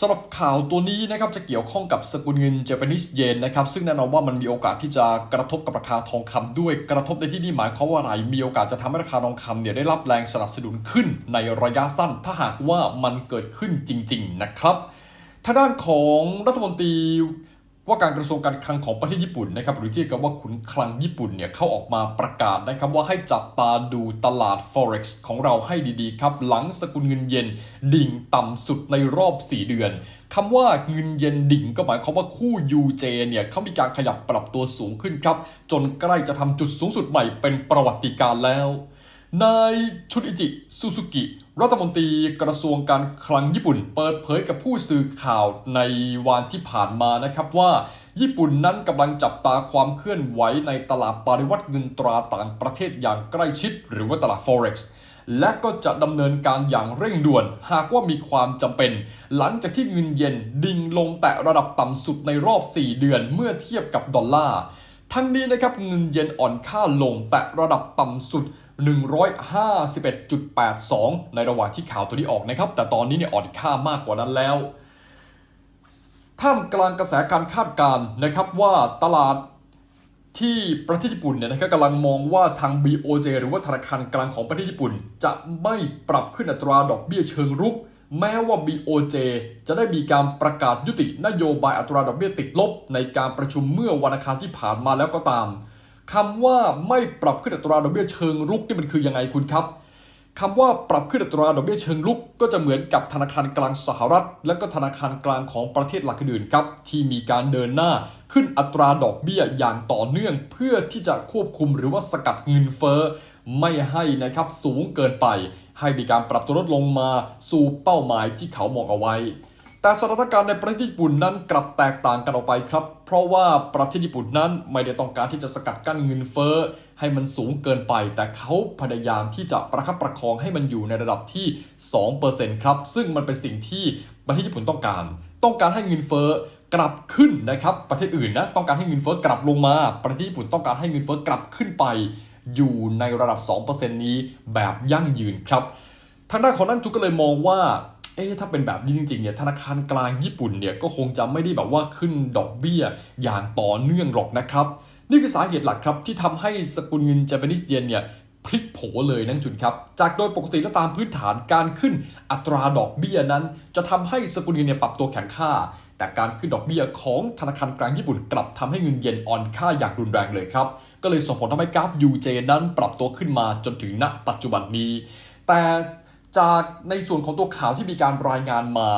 สำหรับข่าวตัวนี้นะครับจะเกี่ยวข้องกับสกุลเงินเจแปนิสเยนนะครับซึ่งแน่นอนว่ามันมีโอกาสที่จะกระทบกับราคาทองคำด้วยกระทบในที่นี้หมายความว่าอะไรมีโอกาสจะทำให้ราคาทองคำเนี่ยได้รับแรงสนับสนุนขึ้นในระยะสั้น ถ้าหากว่ามันเกิดขึ้นจริง ๆ นะครับทางด้านของรัฐมนตรี ว่าการกระทรวงการคลังของประเทศญี่ปุ่นนะครับหรือที่เรียกว่าขุนคลังญี่ปุ่นเนี่ยเขาออกมาประกาศนะครับว่าให้จับตาดูตลาด forex ของเราให้ดีๆครับหลังสกุลเงินเยนดิ่งต่ำสุดในรอบ 4 เดือนคำว่าเงินเยนดิ่งก็หมายความว่าคู่ UJ เนี่ยเขามีการขยับปรับตัวสูงขึ้นครับ จนใกล้จะทำจุดสูงสุดใหม่เป็นประวัติการ์แล้ว นายชุนอิจิซูซูกิ รัฐมนตรีกระทรวงการคลังญี่ปุ่น เปิดเผยกับผู้สื่อข่าวในวันที่ผ่านมานะครับว่า ญี่ปุ่นนั้นกำลังจับตาความเคลื่อนไหวในตลาดปริวัติเงินตราต่างประเทศอย่างใกล้ชิด หรือว่าตลาด forex และก็จะดำเนินการอย่างเร่งด่วน หากว่ามีความจำเป็น หลังจากที่เงินเยนดิ่งลงแตะระดับต่ำสุดในรอบ 4 เดือนเมื่อเทียบกับดอลลาร์ทั้งนี้นะครับเงินเยนอ่อนค่าลงแตะระดับต่ำสุด 151.82 ในระหว่างที่ข่าวตัวนี้ออกนะครับ แต่ตอนนี้เนี่ยอ่อนค่ามากกว่านั้นแล้วท่ามกลางกระแสการคาดการณ์นะครับว่าตลาดที่ประเทศญี่ปุ่นเนี่ยนะครับกำลังมองว่าทาง BOJ หรือว่าธนาคารกลางของประเทศญี่ปุ่น จะไม่ปรับขึ้นอัตราดอกเบี้ยเชิงรุก แม้ว่า BOJ จะได้มีการประกาศยุตินโยบายอัตราดอกเบี้ยติดลบ ในการประชุมเมื่อวันอังคารที่ผ่านมาแล้วก็ตาม คำว่าไม่ปรับขึ้นอัตราดอกเบี้ยเชิงรุกนี่มันคือยังไงคุณครับคำว่าปรับขึ้นอัตราดอกเบี้ยเชิงลุก ก็จะเหมือนกับธนาคารกลางสหรัฐ และก็ธนาคารกลางของประเทศหลักอื่นครับที่มีการเดินหน้าขึ้นอัตราดอกเบี้ยอย่างต่อเนื่อง เพื่อที่จะควบคุมหรือว่าสกัดเงินเฟ้อไม่ให้นะครับสูงเกินไป ให้มีการปรับตัวลดลงมาสู่เป้าหมายที่เขามองเอาไว้ แต่สถานการณ์ในประเทศญี่ปุ่นนั้นกลับแตกต่างกันออกไปครับ เพราะว่าประเทศญี่ปุ่นนั้นไม่ได้ต้องการที่จะสกัดกั้นเงินเฟ้อให้มันสูงเกินไป แต่เขาพยายามที่จะประคับประคองให้มันอยู่ในระดับที่ 2%ครับ ซึ่งมันเป็นสิ่งที่ประเทศญี่ปุ่นต้องการ ต้องการให้เงินเฟ้อกลับขึ้นนะครับ ประเทศอื่นนะต้องการให้เงินเฟ้อกลับลงมา ประเทศญี่ปุ่นต้องการให้เงินเฟ้อกลับขึ้นไป อยู่ในระดับ 2%นี้แบบยั่งยืนครับ ทางด้านของนักทุนก็เลยมองว่า เอ๊ะถ้าเป็นแบบนี้จริงๆเนี่ยธนาคารกลางญี่ปุ่นเนี่ยก็คงจะไม่ได้แบบว่าขึ้นดอกเบี้ยอย่างต่อเนื่องหรอกนะครับ นี่คือสาเหตุหลักครับที่ทำให้สกุลเงินเจแปนิสเยนเนี่ยพลิกโผเลยนั่นจุนครับ จากโดยปกติและตามพื้นฐานการขึ้นอัตราดอกเบี้ยนั้น จะทำให้สกุลเงินเนี่ยปรับตัวแข็งค่า แต่การขึ้นดอกเบี้ยของธนาคารกลางญี่ปุ่นกลับทำให้เงินเยนอ่อนค่าอย่างรุนแรงเลยครับ ก็เลยส่งผลทำให้กราฟ UJ นั้นปรับตัวขึ้นมาจนถึงณปัจจุบันนี้ แต่ จากในส่วนของตัวข่าวที่มีการรายงานมา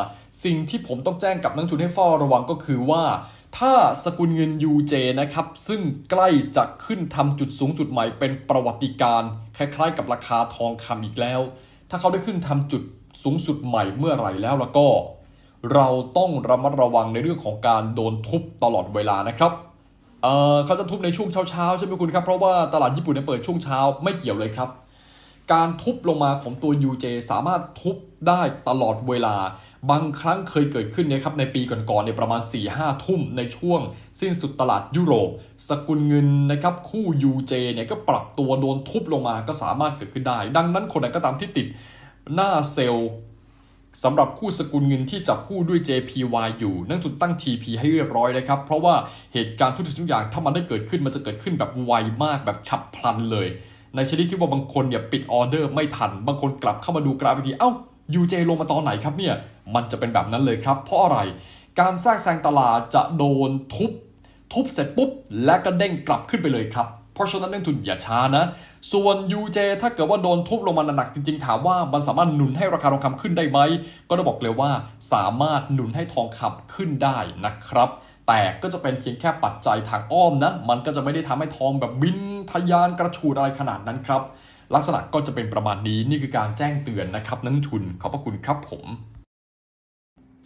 สิ่งที่ผมต้องแจ้งกับนักทุนให้เฝ้าระวังก็คือว่า ถ้าสกุลเงิน UJ นะครับ ซึ่งใกล้จะขึ้นทำจุดสูงสุดใหม่เป็นประวัติการ คล้ายๆ กับราคาทองคำอีกแล้ว ถ้าเขาได้ขึ้นทำจุดสูงสุดใหม่เมื่อไหร่แล้วแล้วก็ เราต้องระมัดระวังในเรื่องของการโดนทุบตลอดเวลานะครับเเขาจะทุบในช่วงเช้าๆใช่ไหมคุณครับเพราะว่าตลาดญี่ปุ่นเปิดช่วงเช้าไม่เกี่ยวเลยครับ การทุบลงมาของตัว UJ สามารถทุบได้ตลอดเวลา บางครั้งเคยเกิดขึ้นนะครับในปีก่อนๆในประมาณ 4-5 ทุ่มในช่วง สิ้นสุดตลาดยุโรป สกุลเงินนะครับคู่ UJ เนี่ยก็ปรับตัวโดนทุบลงมาก็สามารถเกิดขึ้นได้ ดังนั้นคนไหนก็ตามที่ติดหน้าเซลล์สำหรับคู่สกุลเงินที่จับคู่ด้วย JPY อยู่ นักทุนตั้ง TP ให้เรียบร้อยนะครับ เพราะว่าเหตุการณ์ทุกสิ่งทุกอย่างถ้ามันได้เกิดขึ้นมันจะเกิดขึ้นแบบไวมากแบบฉับพลันเลย ในชนิดที่ว่าบางคนเนี่ยปิดออเดอร์ไม่ทัน บางคนกลับเข้ามาดูกราฟอีกที เอ้า UJ ลงมาตอนไหนครับเนี่ย มันจะเป็นแบบนั้นเลยครับ เพราะอะไร การแทรกแซงตลาดจะโดนทุบ ทุบเสร็จปุ๊บ และก็เด้งกลับขึ้นไปเลยครับ เพราะฉะนั้นนักทุนอย่าช้านะ ส่วน UJ ถ้าเกิดว่าโดนทุบลงมาหนักจริงๆ ถามว่ามันสามารถหนุนให้ราคาทองคำขึ้นได้ไหม ก็ต้องบอกเลยว่าสามารถหนุนให้ทองคำขึ้นได้นะครับ แต่ก็จะเป็นเพียงแค่ปัจจัยทางอ้อมนะ มันก็จะไม่ได้ทำให้ทองแบบบินทะยานกระฉูดอะไรขนาดนั้นครับ ลักษณะก็จะเป็นประมาณนี้นี่คือการแจ้งเตือนนะครับนักทุนขอบพระคุณครับผม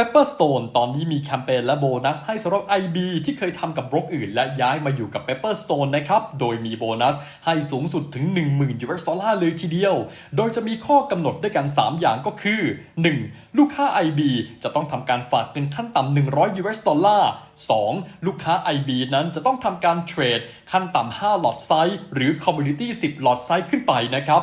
Pepperstone ตอนนี้มีแคมเปญและโบนัสให้สำหรับ IB ที่เคยทำกับบล็อกอื่น และย้ายมาอยู่กับ Pepperstone นะครับ โดยมีโบนัสให้สูงสุดถึง 10,000 US ดอลลาร์เลยทีเดียว โดยจะมีข้อกำหนดด้วยกัน 3 อย่างก็คือ 1. ลูกค้า IB จะต้องทำการฝากเงินขั้นต่ำ100 US ดอลลาร์ 2. ลูกค้า IB นั้นจะต้องทำการเทรดขั้นต่ำ5หลอดไซส์หรือ Community 10หลอดไซส์ขึ้นไปนะครับ